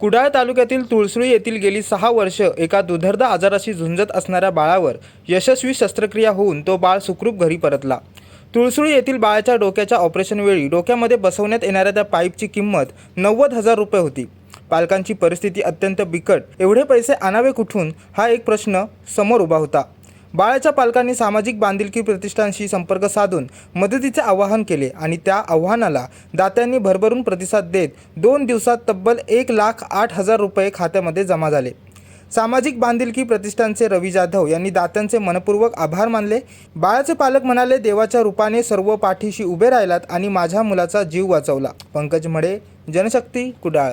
कुडाळ तालुक्यातील तुळसुळी येथील गेली सहा वर्ष एका दुर्धर आजाराशी झुंजत असणाऱ्या बाळावर यशस्वी शस्त्रक्रिया होऊन तो बाळ सुखरूप घरी परतला. तुळसुळी येथील बाळाच्या डोक्याच्या ऑपरेशनवेळी डोक्यामध्ये बसवण्यात येणाऱ्या त्या पाईपची किंमत नव्वद हजार रुपये होती. पालकांची परिस्थिती अत्यंत बिकट. एवढे पैसे आणावे कुठून? हा एक प्रश्न समोर उभा होता. बाळाच्या पालकांनी सामाजिक बांधिलकी प्रतिष्ठानशी संपर्क साधून मदतीचे आवाहन केले आणि त्या आव्हानाला दात्यांनी भरभरून प्रतिसाद देत दोन दिवसात तब्बल एक लाख आठ हजार रुपये खात्यामध्ये जमा झाले. सामाजिक बांधिलकी प्रतिष्ठानचे रवी जाधव यांनी दात्यांचे मनपूर्वक आभार मानले. बाळाचे पालक म्हणाले देवाच्या रूपाने सर्व पाठीशी उभे राहिलात आणि माझ्या मुलाचा जीव वाचवला. पंकज मडे जनशक्ती कुडाळ.